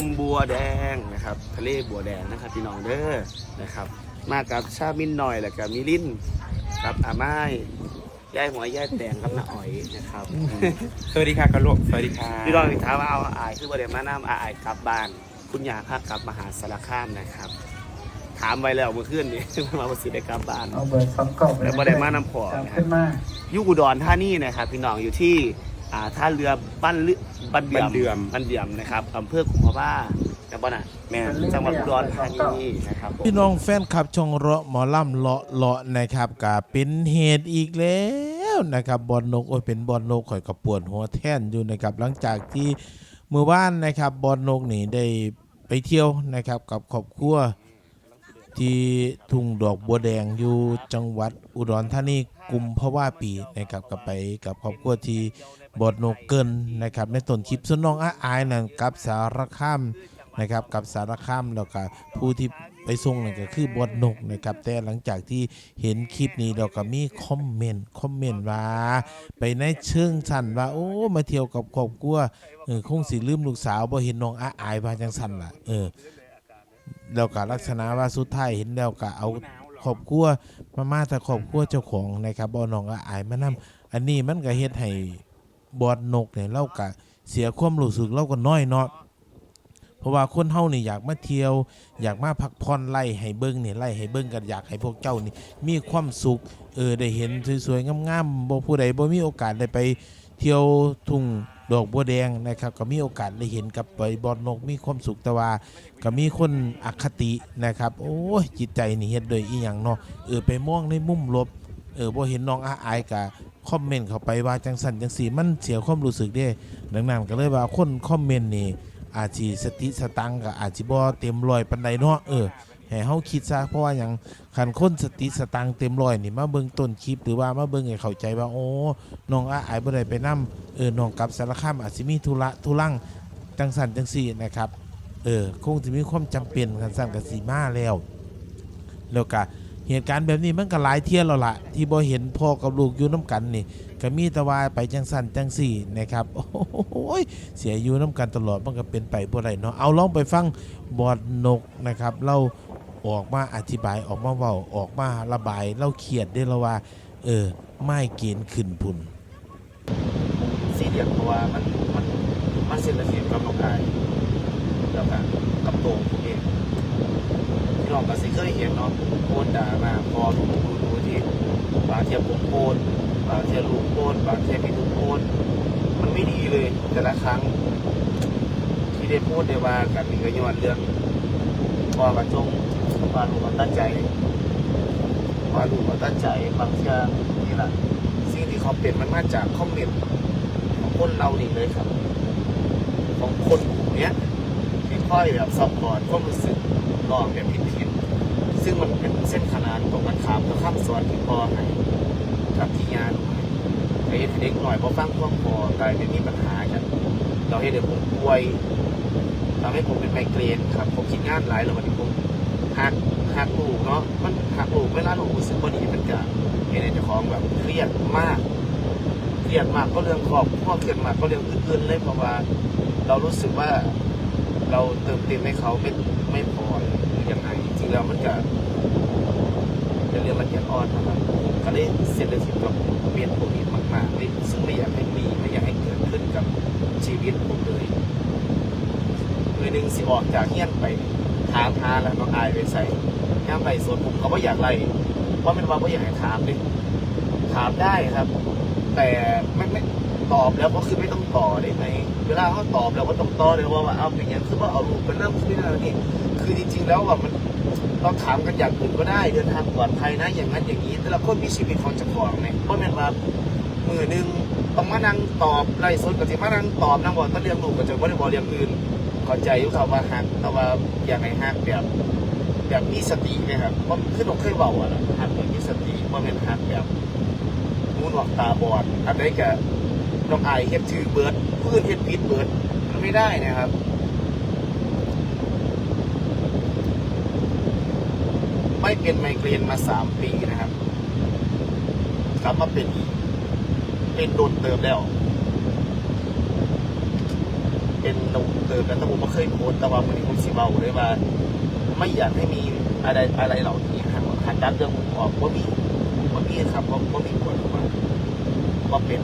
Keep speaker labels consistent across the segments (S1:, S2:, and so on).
S1: มบัวแดงนะครับ ทะเลบัวแดงนะครับพี่น้องเด้อนะครับ มากับชามินหน่อยแล้วก็มิลินกับอาไม้ยายหมวยยายแดงกับน้าอ๋อยนะครับ
S2: สวัสดีค่ะกะโหลกสวัสดีค่ะ
S1: พี่น้องถามว่าเอาอายคือบ่ได้มาน้ำอาอายกลับบ้าน คุณยาพากลับมหาสารคามนะครับ ถามไว้แล้วเมื่อคืนนี้มาว่าสิได้กลับบ้าน
S3: เอาเบอร์สองกล่อง
S1: แล้วบ่ได้มาน้ำพอ
S3: ตามขึ้นมา
S1: อยู่อุดรธานีนะครับ พี่น้องอยู่ที่ อ่าท่าเรือบ้านลึบ้านเดือม
S2: บ้านเดือม
S1: บ้านเดือมนะครับอำเภอกุมภาวะจังหวัดน่ะ
S2: แม่
S1: จังหวัดอุดรธานีนะครับผม
S4: พี่น้องแฟนคลับช่องเราะหมอล่ำเลาะเลาะนะครับก็เป็นเหตุอีกแล้วนะครับบอลนกโอ้ยเป็นบอลนกข่อยกับปวดหัวแท่นอยู่นะครับหลังจากที่เมื่อวานนะครับบอลนกนี่ได้ไปเที่ยวนะครับกับครอบครัวที่ทุ่งดอกบัวแดงอยู่จังหวัดอุดรธานีกุมภาวะปีนะครับก็ไปกับครอบครัวที่ บอดนกเกินนะครับในต้นคลิปส่วนน้องอาอายนั่นกับสารคามนะครับกับสารคามแล้วก็ผู้ที่ไปส่งนั่นก็คือบอดนกนะครับแต่หลังจากที่เห็นคลิปนี้เราก็มีคอมเมนต์คอมเมนต์ว่าไปในเชิงสั่นว่าโอ้มาเที่ยวกับครอบครัวเออคงสิลืมลูกสาวบ่เห็นน้องอาอายว่าจังสั่นล่ะเออแล้วก็ลักษณะว่าสุดท้ายเห็นแล้วก็เอาครอบครัวมามาแต่ครอบครัวเจ้าของนะครับบ่น้องอาอายมานํอันนี้มันก็เฮ็ดให้ บอดนกเนี่ยเราก็เสียความรู้สึกเราก็น้อยเนาะเพราะว่าคนเฮานี่อยากมาเที่ยว อยากมาพักผ่อนไล่ให้เบิ่งนี่ไล่ให้เบิ่งกันอยากให้พวกเจ้านี่มีความสุขเออได้เห็นสวยๆงามๆบ่ผู้ใดบ่มีโอกาสได้ไปเที่ยวทุ่งดอกบัวแดงนะครับก็มีโอกาสได้เห็นกับไปบอลนกมีความสุขแต่ว่าก็มีคนอคตินะครับ โอ้ยจิตใจนี่เฮ็ดโดยอีหยังเนาะเออไปมองในมุมลบเออบ่เห็นน้องอาอายก็ คอมเมนต์เข้าไปว่าจังสันจังสีมันเสียความรู้สึกเด้ดังนั้นก็เลยว่าคนคอมเมนต์นี่อาจสิสติสตังค์ก็อาจสิบ่เต็มรอยปานใดเนาะเออให้เฮาคิดซะเพราะว่าหยังคันคนสติสตังเต็มร้อยนี่มาเบิ่งต้นคลิปหรือว่ามาเบิ่งให้เข้าใจว่าโอ้น้องอาอายบ่ได้ไปนํเออน้องกลับสารคามอาจสิมีธุระธุรังจังสั่นจังซี่นะครับ เออคงสิมีความจำเป็นคันสั่นก็สิมาแล้วแล้วก็ เหตุการณ์แบบนี้มันก็หลายเที่ยแล้วล่ะ ที่บ่เห็นพ่อกับลูกอยู่น้กันนี่ก็มีแต่ว่าไปจังสั่นจังซี่นะครับโอ้ยเสียอายุน้ำกันตลอดมันก็เป็นไปบ่ได้เนาะเอาลองไปฟังบอดนกนะครับเราออกมาอธิบายออกมาเว้าออกมาระบายเราเครียดได้แล้วว่า เออไม่เกณฑ์ขึ้นพุ่น
S1: ซีเรียสเพราะว่ามันมันมันเส้นละเสียกับน้องอายแล้วก็กับโตผมเอง น้องก็สิเคยเห็นเนาะโพสด่ามาพอถูกดูดูที่บางเทียผมโพสบางเทียลูกโพสบางเทียพี่ลูกโพสมันไม่ดีเลยแต่ละครั้ง ที่ได้พูดได้ว่ากันนี่ก็ย้อนเรื่องพอกระจงว่าลูกมันตั้งใจว่าลูกมันตั้งใจบางเทียนี่แหละสิ่งที่เขาเป็นมันมาจากคอมเมนต์ของคนเรานี่เลยครับ ของคนกลุ่มเนี้ย ค่อยแบบซัพพอร์ตความรู้สึกลองแบบผิดๆซึ่งมันเป็นเส้นขนานตรงกันข้ามกับคำสอนที่พอให้กับที่งานไอ้เด็กหน่อยพอฟังความพอกลายเป็นมีปัญหากัน เราให้เด็กผมป่วยทำให้ผมเป็นไมเกรนครับ ผมคิดงานหลายแล้ววันนี้ผมหักหักลูกเนาะมันหักลูกเวลาลูกรู้สึกว่าดีมันจะเห็นในเจ้าของแบบเครียดมากเครียดมากก็เรื่องครอบครัวเครียดมากก็เรื่องอื่นๆเลยเพราะว่า เรารู้สึกว่า เราเติมเต็มให้เขาไม่ไม่พอหรือยังไงจริงๆแล้วมันจะเป็นเรื่องละเอียดอ่อนนะครับก็เลยเซนซิทีฟกับเปลี่ยนพวกนี้มากๆเลยซึ่งไม่อยากให้มีไม่อยากให้เกิดขึ้นกับชีวิตผมเลยมือหนึ่งสิออกจากเฮี้ยนไปถามหาแล้วน้องอายไปใส่ย่ามไปสวนผมเขาก็อยากไล่เพราะเป็นว่าก็อยากให้ถามดิถามได้ครับ แต่ไม่ไม่ตอบแล้วก็คือไม่ต้องต่อได้ไหม เวลาเขาตอบแล้วก็ต้องต่อเลยว่าว่าเอาเป็นอย่างคือว่าเอาลูกไปเริ่มขึ้นแล้วนี่คือจริงๆแล้วว่ามันเราถามกันอย่างอื่นก็ได้เดินทางปลอดภัยนะอย่างนั้นอย่างนี้ แต่ละคนมีชีวิตของเจ้าของไงเพราะแม่นว่ามือหนึ่งต้องมานั่งตอบไล่สดกับที่มานั่งตอบนั่งบอกต้องเลี้ยงลูกกับจะไม่ได้บอกเลี้ยงอื่นเข้าใจอยู่ครับว่าฮักแต่ว่าอย่างไรฮักแบบแบบมีสตินะครับเพราะคือเราเคยบอกว่าล่ะฮักแบบมีสติว่าเป็นฮักแบบมูนหวักตาบอดอันใดกับ น้องอเฮ็ดชื่อเบิร์ดพื้นเฮ็ดพิษเบิร์ดมันไม่ได้นะครับ ไม่เป็นไมเกรนมาสามปีนะครับ กลับมาเป็นอีก เป็นโดนเติมแล้ว เป็นตะเติมแล้วแตะผมไม่เคยโพสต์แต่ว่าวันนี้ผมสิเบาเลยว่า ไม่อยากให้มีอะไรอะไรเหล่านี้ครับหันดันเรื่องผมออกว่ามีว่ามีครับว่าว่ามีผลว่าว่าเป็น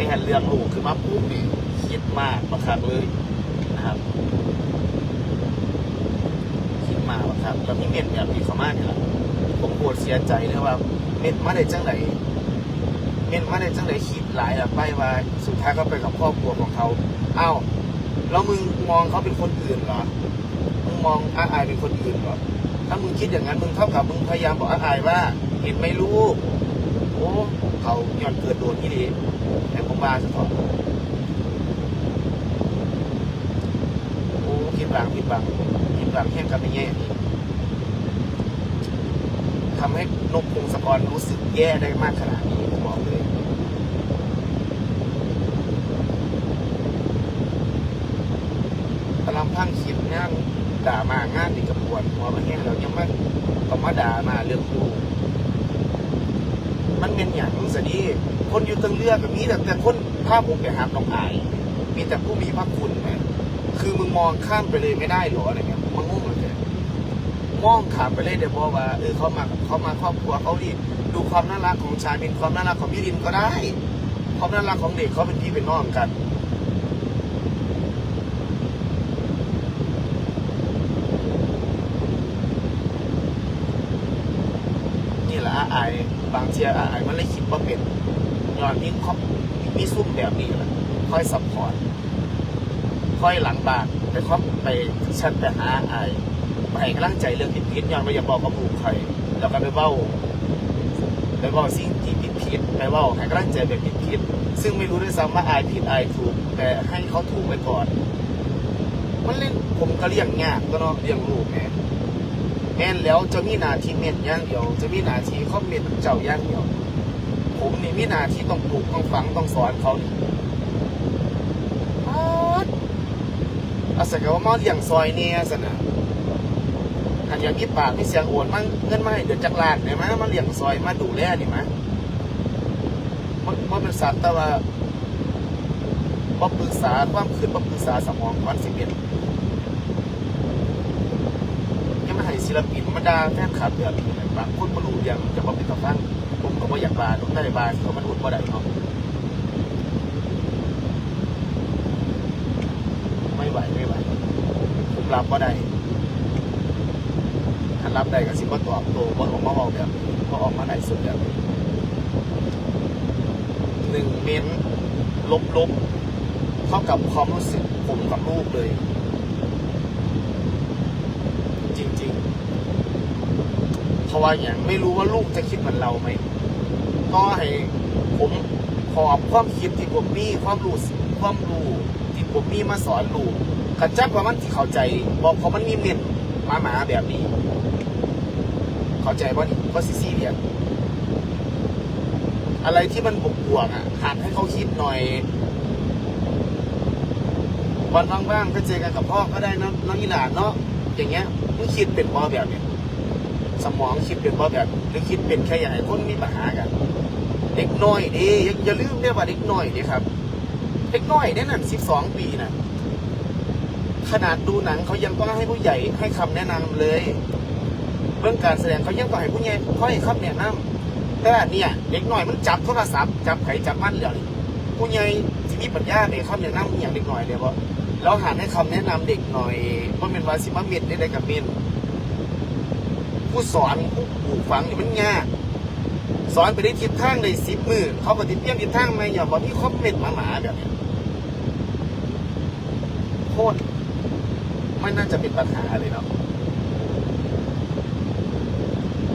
S1: ให้หันเรื่องลูกคือมาปุ๊บนี่คิดมากมาครับเลยนะครับ คิดมาว่าครับแล้วมีเม็ดแบบนี้เขามากเนี่ยแหละผมปวดเสียใจเลยว่า เม็ดมาได้จังไหนเม็ดมาได้จังไหนคิดหลายอะไปว่าสุดท้ายก็ไปกับครอบครัวของเขาอ้าวแล้วมึงมองเขาเป็นคนอื่นเหรอมึงมองอาอายเป็นคนอื่นเหรอถ้ามึงคิดอย่างนั้นมึงเท่ากับมึงพยายามบอกอาอายว่า เห็นไหมลูก อ้เขาย้อนเกิดโดนที่ดีแต่ผมว่าสะท้อนโอ้คิดบางคิดบางคิดบางแค่กับไม่แย่ทำให้นกพงศกรรู้สึกแย่ได้มากขนาดนี้ผมบอกเลยกำลังพังคิดงานด่ามางานนี่กับปวดหัวมาแห้งเรายังไม่ก็มาด่ามาเรื่องกู มันเป็นอย่างสนีคนอยู่ตั้งเรือกแบนี้แต่แต่คนภาพผมไปหาต้องอาย มีแต่ผู้มีพระคุณไหมคือมึงมองข้ามไปเลยไม่ได้หรออะไรเงี้ยมันงงเลยมองข้ามไปเลยเดี๋ยวบอกว่าเออเขามาเขามาครอบครัวเขาดีดูความน่ารักของชายเป็นความน่ารักของพี่รินก็ได้ ความน่ารักของเด็กเขาเป็นพี่เป็นน้องกันแหละอาอาย ชียอาอายมันเลยคิดว่าเป็นย้อนมีครอบมีซุ่มแบบนี้แหละค่อยซัพพอร์ตค่อยหลังบานไปครอบไปชันไปหาอาอายไปกำลังใจเรื่องผิดผิดย้อนไปอย่าบอกกับลูกใครแล้วก็ไปเบ้าไปเบ้าสิ่งที่ผิดผิดไปเบ้าให้กำลังใจแบบผิดผิดซึ่งไม่รู้ด้วยซ้ำว่าไอายผิดไอายถูก แต่ให้เขาถูกไว้ก่อน มันเล่นผมก็เลี้ยงยากก็เนาะเลี้ยงลูกแหม แม่นแล้วจะมีหนาทีเม็ดอย่างเดียว จะมีหนาทีคอมเมนต์เจ้าอย่างเดียว ผมนี่มีหนาที่ต้องปลูกต้องฝังต้องสอนเขาอาศัยกับว่ามาเลี้ยงซอยเนี่ยสนะอันอย่างนี้ปากมีเสียงโอนมั่งเงินมาให้เดือนจักรลานเนี่ยมามาเลี้ยงซอยมาดูแลนี่มามันมันเป็นสัตว์แต่ว่าบ่ปรึกษาความคิดบ่ปรึกษาสมองก่อนสิบเป็น ยังมาให้ ศิลปินมดาแฟนคลับแบบนี้บางคนมารู้อย่างจะบอกเป็นต่อฟังผมก็บ่อยากบาผมได้บาเขามันอุดบ่ได้เนาะไม่ไหวไม่ไหวผมรับบ่ได้ถ้ารับได้ก็สิบ่ตอบโตบ่ออกมาบอกแบบบ่ออกมาไหนสุดแบบนี้หนึ่งเม้นลบลบๆเท่ากับความรู้สึกผมกับลูกเลย จริง ๆ เพราะว่าอย่างไม่รู้ว่าลูกจะคิดเหมือนเราไหมก็ให้ผมขอบความคิดที่ผมมีความรู้ความรู้ที่ผมมีมาสอนลูกกระจับว่ามันที่เข้าใจ บอกเพราะมันมีเม็ดมาหมาแบบนี้ เข้าใจว่านี่ก็ซิซี่เรียนอะไรที่มันบกบวกอะหัดให้เขาคิดหน่อยวันว่างๆก็เจอกันกับพ่อก็ได้นะน้องอีหลานเนาะอย่างเงี้ยมึงคิดเป็นพ่อแบบเนี้ย สมองคิดเป็นพ่อแบบหรือคิดเป็นแค่อย่างไรคนมีปัญหากันเด็กน้อยดีอย่าลืมเรียว่าเด็กน้อยดีครับเด็กน้อยเนี่ยนั่นสิบสองปีนะขนาดดูหนังเขายังต้องให้ผู้ใหญ่ให้คำแนะนำเลยเรื่องการแสดงเขายังต้องให้ผู้ใหญ่ค่อยคำแนะนำแต่เนี่ยเด็กน้อยมันจับโทรศัพท์จับไข่จับมันเดี๋ยวนี้ผู้ใหญ่ที่มีปัญญาเนี่ยคำแนะนำอหย่างเด็กน้อยเลยว่าเราหันให้คำแนะนำเด็กหน่อยว่าเป็นวาสิมาเม็ดได้กับเม็ด ผู้สอนผู้ปลูกฝังนี่มันยากสอนไปได้ทิศทางได้สิบมือเขาก็ติดเตรียมทิศทางไมาอย่าบอกมีคอมเมนต์มาหมาแบบนี้โคตรไม่น่าจะเป็นปัญหาเลยเนาะ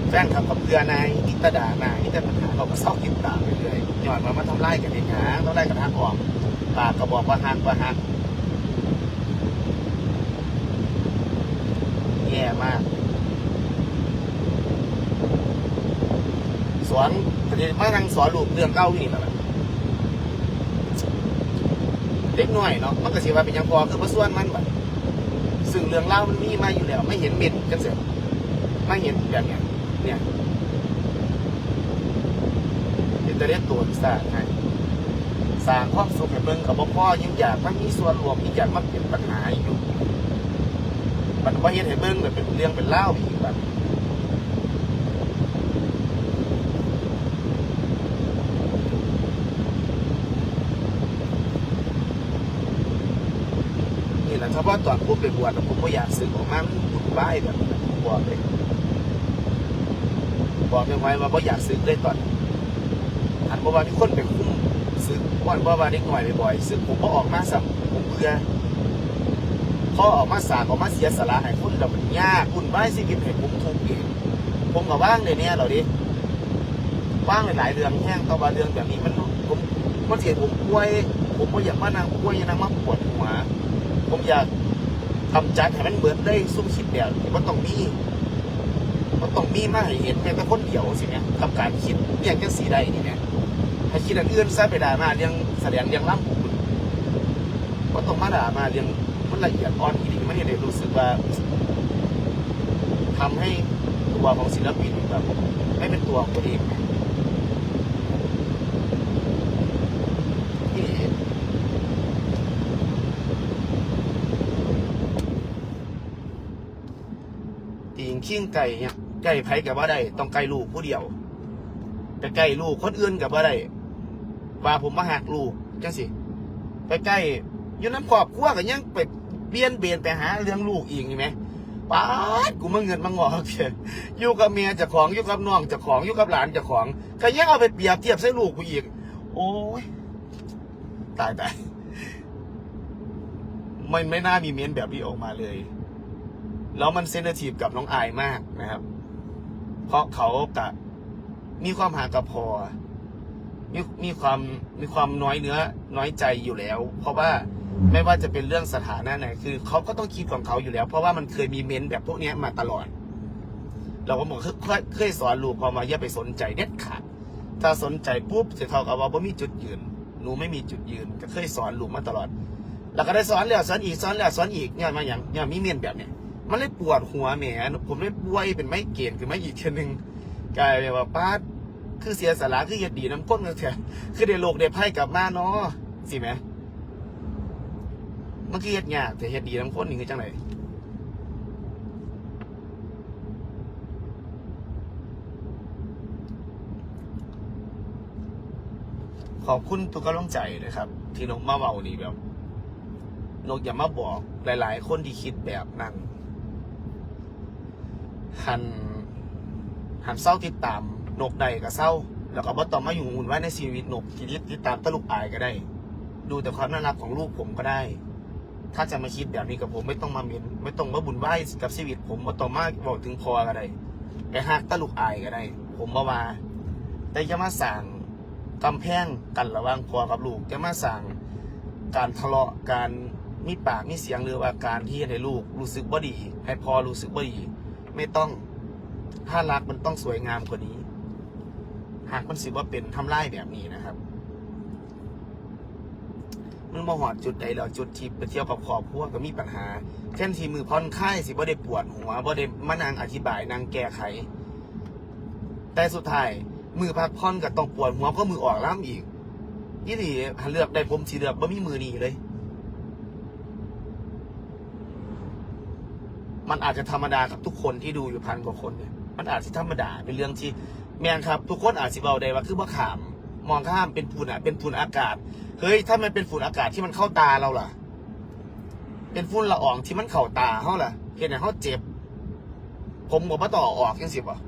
S1: แฟนคลับกับเพื่อนนายนิตดานายนิตปัญหาเขาก็เศร้ากินตามไปเรื่อยหย้อนมามาทำไล่กันเองนะทำไล่กันทางออกปากก็บอกว่าหักว่าหักแย่มาก อนปฏิมาทางสอนลูกเรื่องเก้านี่แหละเด็กน้อยเนาะมันก็สิว่าเป็นยังพอคือมาส่วนมันบัดซึ่งเรื่องเล่ามันมีมาอยู่แล้ว ไม่เห็นเม็ดกันเสียไม่เห็นแบบเนี้ยเนี่ยเห็นแต่เรียกตัวสร้าดให้สร้างความสุขให้เบิ่งกับพ่อยิ่งอยากมันมีส่วนรวมยิ่อยากมันเป็นปัญหาอยู่มันว่าเฮ็ดให้เบิ่งแบบเป็นเรื่องเป็นเล่าอีกแบบ นี่แหละถ้าว่าตอนผมไปบวชผมก็อยากสึกออกมามันบุญบ้ายแบบบอกเลยบอกไม่ไหวว่าบ่อยากสึกเลยตอนนั้นอันบ่ว่ามีคนไปคุ้มสึกว่านบ่ว่าเด็กหน่อยบ่อยๆสึกผมก็ออกมาสัมผมเบื่อพอออกมาสากออกมาเสียสละให้คนเรามันยากคุณไม่สิกินให้ผมทุกข์เองผมกับว่างในเนี้ยเราดิว่างหลายๆเรื่องแห้งแตว่าเรื่องแบบนี้มันผมมันเสียผมป่วยผมก็อยากมานั่งป่วยยานั่งมาปวดหัว ผมอยากทำจัดให้มันเบิดได้ซุ่มคิดแบบมันต้องมีมันต้องมีมาให้เห็นแม้แต่คนเดียวสิเนี่ยกับการคิดเรียกจังสีได้นี่เนี่ยถ้าคิดอันอื่นซะไปด่ามาเรื่องแสดงเรื่องล่ำผมก็ต้องมาด่ามาเรื่องมันละเอียดอ่อนอีกมันเนี่ยได้รู้สึกว่าทำให้ตัวของศิลปินแบบไม่เป็นตัวของตัวเองนี่ ตีงขิ้งไก่เนี่ยไก่ไผกับว่าได้ต้องไก่ลูกผู้เดียวแต่ไก่ลูกคนอื่นกับว่าได้ว่าผมมาหักลูกจังสิไปใกล้อยู่น้ำขอบครัวกันยังไปเบียนเบียนไปหาเรื่องลูกอีกนี่ไหมป้าดกูมาเงินมางอกเถอะอยู่กับเมียจ้าของอยู่กับน้องจ้าของอยู่กับหลานจ้าของก็ยังเอาไปเปรียบเทียบใส่ลูกกูอีก โอ้ยตายตายมันไม่น่ามีเมนแบบนี้ออกมาเลย แล้วมันเซนซิทีฟกับน้องอายมากนะครับ เพราะเขากับมีความหากับพอมีมีความมีความน้อยเนื้อน้อยใจอยู่แล้ว เพราะว่าไม่ว่าจะเป็นเรื่องสถานะไหนคือเขาก็ต้องคิดของเขาอยู่แล้ว เพราะว่ามันเคยมีเม้นแบบพวกนี้มาตลอด เราก็บอกเคยเคยเคยสอนลูกพอมาอย่าไปสนใจเด็ดขาดถ้าสนใจปุ๊บจะเท่ากับว่าบ่มีจุดยืนหนูไม่มีจุดยืน ก็เคยสอนลูกมาตลอด แล้วก็ได้สอนแล้วสอนอีกสอนแล้วสอนอีกเนี่ยมาอย่างเนี่ยมีเมียนแบบเนี้ย มันเลยปวดหัวแหมผมเลยป่วยเป็นไม่เกณฑ์คือไม่อีกทีหนึ่งกลายเป็นว่าป้าดคือเสียสาระคือเฮ็ดดีน้ำก้นกันเถอะคือได้โลกได้ไพ่กลับมาเนาะสิไหมมันคือเฮ็ดยากแต่เฮ็ดดีน้ำก้นนี่คือจังไหนขอบคุณทุกกำลังใจนะครับ ที่นกมาเบานี่แบบนกอย่ามาบอกหลาย ๆ คนที่คิดแบบนั้น หันหันเศร้าติดตามนกใดก็เศร้า แล้วก็บ่ต้องมาอยู่หุ่นไว้ในชีวิตนกที่ติดตามตะลุกอายก็ได้ ดูแต่ความน่ารักของลูกผมก็ได้ ถ้าจะมาคิดแบบนี้กับผมไม่ต้องมาเมนไม่ต้องมาบุญไหว้กับชีวิต ผมบ่ต้องมาบอกถึงพอก็ได้ไปหักตะลุกอายก็ได้ ผมบ่ว่า แต่จะมาสั่งกำแพงกันระหว่างพอกับลูกจะมาสั่งการทะเลาะการมีปากมีเสียงหรือว่าการที่ให้ลูกรู้สึกบ่ดี ให้พ่อรู้สึกบ่ดี ไม่ต้อง ถ้ารักมันต้องสวยงามกว่านี้ หากมันสิว่าเป็นทำลายแบบนี้นะครับ มันมาหอดจุดใดแล้วจุดที่ไปเที่ยวกับครอบครัวก็มีปัญหาเช่นที่มือผ่อนคลายสิบ่ได้ปวดหัวบ่ได้มานั่งอธิบายนั่งแก้ไข แต่สุดท้ายมือพักผ่อนก็ต้องปวดหัวเพราะมือออกล้ำอีกยี่นี่หันเลือกได้ผมสีเลือกบ่มีมือนีเลย มันอาจจะธรรมดากับทุกคนที่ดูอยู่พันกว่าคนเนี่ยมันอาจจะธรรมดาเป็นเรื่องที่แมนครับ ทุกคนอาจจะเบาได้ว่าคือว่าขาม มองข้ามเป็นฝุ่นอะเป็นฝุ่นอากาศเฮ้ยถ้ามันเป็นฝุ่นอากาศที่มันเข้าตาเราล่ะ เป็นฝุ่นละอองที่มันเข้าตาเขาล่ะเห็นไหมเขาเจ็บ ผมบอกว่าต่อออกยังสิบอะ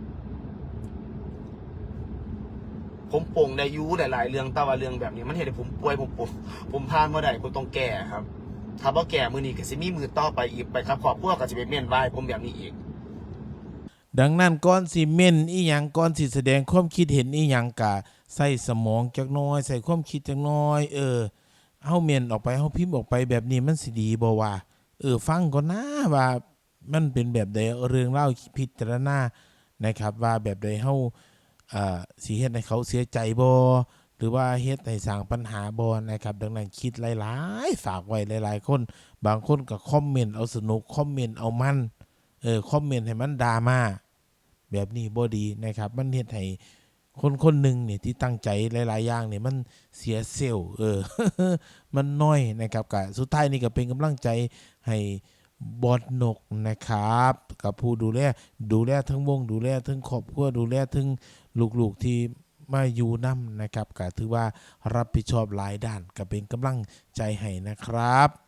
S1: ผมโป่งได้ยูหลายๆเรื่องต่ว่าเรื่องแบบนี้ มันเห็นผมป่วยผมปวดผมพานมาได้ผมต้องแก้ครับ ถ้าบ่แก่มือนี้ก็สิมีมือต่อไปอีกไปครับขอบพวกก็จะเป็นเมียนวายผมแบบนี้อีก
S4: ดังนั้นก่อนสิเม่นอีหยังก่อนสิแสดงความคิดเห็นอีหยังกะใส่สมองจักหน้อย ใส่ความคิดจักหน้อย เออเฮาเม่นออกไปเฮาพิมพ์ออกไปแบบนี้มันสิดีบ่ว่าเออฟังก่อนนะว่ามันเป็นแบบใดเรื่องเล่าพิจารณานะครับ ว่าแบบใดเฮาอ่าสิเฮ็ดให้เขาเสียใจบ่ หรือว่าเฮ็ดให้สร้างปัญหาบ่นะครับ ดังนั้นคิดหลายๆ ฝากไว้หลายๆ คน บางคนก็คอมเมนต์เอาสนุกคอมเมนต์เอามันเออคอมเมนต์ให้มันดราม่าแบบนี้บ่ดีนะครับ มันเฮ็ดให้คนคนหนึ่งเนี่ยที่ตั้งใจหลาย ๆ อย่างเนี่ยมันเสียเซลล์เออ มันน้อยนะครับกะสุดท้ายนี่ก็เป็นกำลังใจให้บอดนกนะครับ กับผู้ดูแลดูแลทั้งวงดูแลทั้งครอบครัวดูแลทั้งลูกๆที่ มาอยู่นํนะครับก็ถือว่ารับผิดชอบหลายด้านก็เป็นกำลังใจให้นะครับ